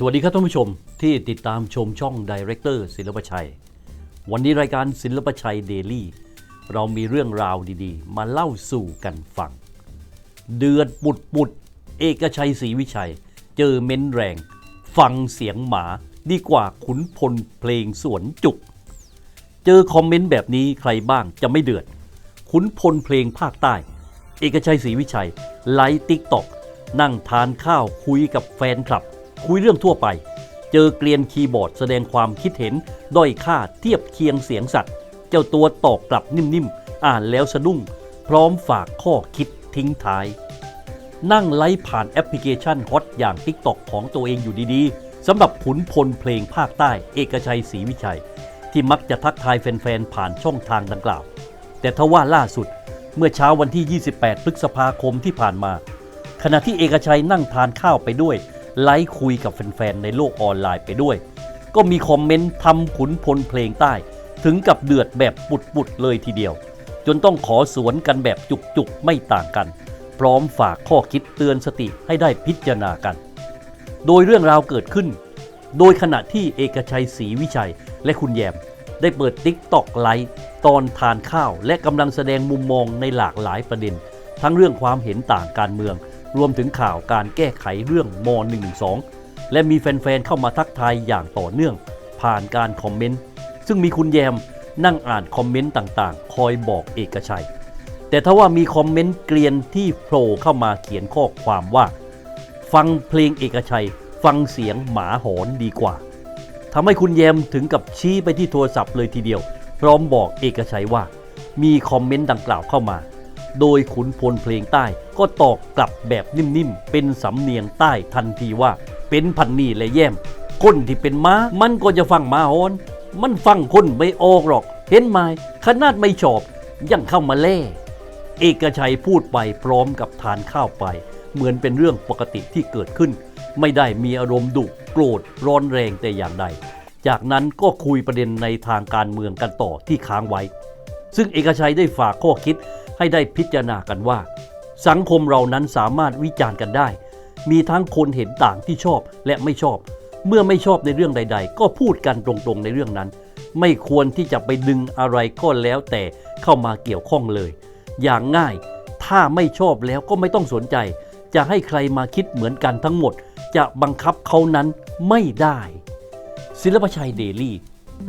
สวัสดีครับท่านผู้ชมที่ติดตามชมช่องดีเรคเตอร์ศิลปชัย วันนี้รายการศิลปชัยเดลี่เรามีเรื่องราวดีๆ มาเล่าสู่กันฟัง เดือดปุดปุดเอกชัยศรีวิชัย เจอเม้นแรง ฟังเสียงหมาดีกว่าขุนพลเพลงสวนจุก เจอคอมเมนต์แบบนี้ใครบ้างจะไม่เดือด ขุนพลเพลงภาคใต้ เอกชัยศรีวิชัย ไลฟ์ติ๊กตอกนั่งทานข้าวคุยกับแฟนคลับ คุยเรื่องทั่วไป เจอเกลียนคีย์บอร์ดแสดงความคิดเห็น ด้อยค่าเทียบเคียงเสียงสัตว์ เจ้าตัวตอบกลับนิ่มๆ อ่านแล้วสะดุ้ง พร้อมฝากข้อคิดทิ้งท้าย นั่งไลฟ์ผ่านแอปพลิเคชันฮอตอย่าง TikTok ของตัวเองอยู่ดีๆสำหรับขุนพลเพลงภาคใต้ เอกชัยศรีวิชัย ที่มักจะทักทายแฟนๆผ่านช่องทางดังกล่าว แต่ทว่าล่าสุดเมื่อเช้าวันที่ 28 พฤษภาคมที่ผ่านมา ขณะที่เอกชัยนั่งทานข้าวไปด้วย ไลฟ์คุยกับแฟนๆ ในโลกออนไลน์ไปด้วย ก็มีคอมเมนต์ทำขุนพลเพลงใต้ ถึงกับเดือดแบบปุดๆ เลยทีเดียว จนต้องขอสวนกันแบบจุกๆ ไม่ต่างกัน พร้อมฝากข้อคิดเตือนสติให้ได้พิจารณากัน โดยเรื่องราวเกิดขึ้น โดยขณะที่เอกชัยศรีวิชัยและคุณแยมได้เปิดติ๊กตอกไลฟ์ตอนทานข้าว และกำลังแสดงมุมมองในหลากหลายประเด็น ทั้งเรื่องความเห็นต่างการเมือง รวมถึงข่าวการแก้ไขเรื่องม .112 และมีแฟนๆเข้ามาทักทายอย่างต่อเนื่อง ผ่านการคอมเมนต์ ซึ่งมีคุณแยมนั่งอ่านคอมเมนต์ต่างๆ คอยบอกเอกชัย แต่ถ้าว่ามีคอมเมนต์เกลียนที่โผล่เข้ามาเขียนข้อความว่า ฟังเพลงเอกชัย ฟังเสียงหมาหอนดีกว่าทำให้คุณแยมถึงกับชี้ไปที่โทรศัพท์เลยทีเดียว พร้อมบอกเอกชัยว่า มีคอมเมนต์ดังกล่าวเข้ามา โดยขุนพลเพลงใต้ ก็ตอบกลับแบบนิ่มๆ เป็นสำเนียงใต้ทันทีว่า เป็นพันนี่และแย้มคนที่เป็นม้า มันก็จะฟังมาหอน มันฟังคนไม่ออกหรอก เห็นไหมขนาดไม่ชอบยังเข้ามาแล่ เอกชัยพูดไปพร้อมกับทานข้าวไป เหมือนเป็นเรื่องปกติที่เกิดขึ้น ไม่ได้มีอารมณ์ดุโกรธร้อนแรงแต่อย่างใดจากนั้นก็คุยประเด็นในทางการเมืองกันต่อที่ค้างไว้ ซึ่งเอกชัยได้ฝากข้อคิด ให้ได้พิจารณากันว่า สังคมเรานั้นสามารถวิจารณ์กันได้ มีทั้งคนเห็นต่างที่ชอบและไม่ชอบ เมื่อไม่ชอบในเรื่องใด ๆ ก็พูดกันตรงๆในเรื่องนั้น ไม่ควรที่จะไปดึงอะไรก็แล้วแต่เข้ามาเกี่ยวข้องเลย อย่างง่าย ถ้าไม่ชอบแล้วก็ไม่ต้องสนใจ จะให้ใครมาคิดเหมือนกันทั้งหมด จะบังคับเขานั้นไม่ได้ ศิลปชัยเดลี่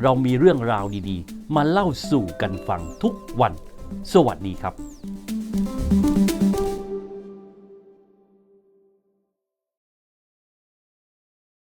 เรามีเรื่องราวดีๆ มาเล่าสู่กันฟังทุกวัน สวัสดีครับ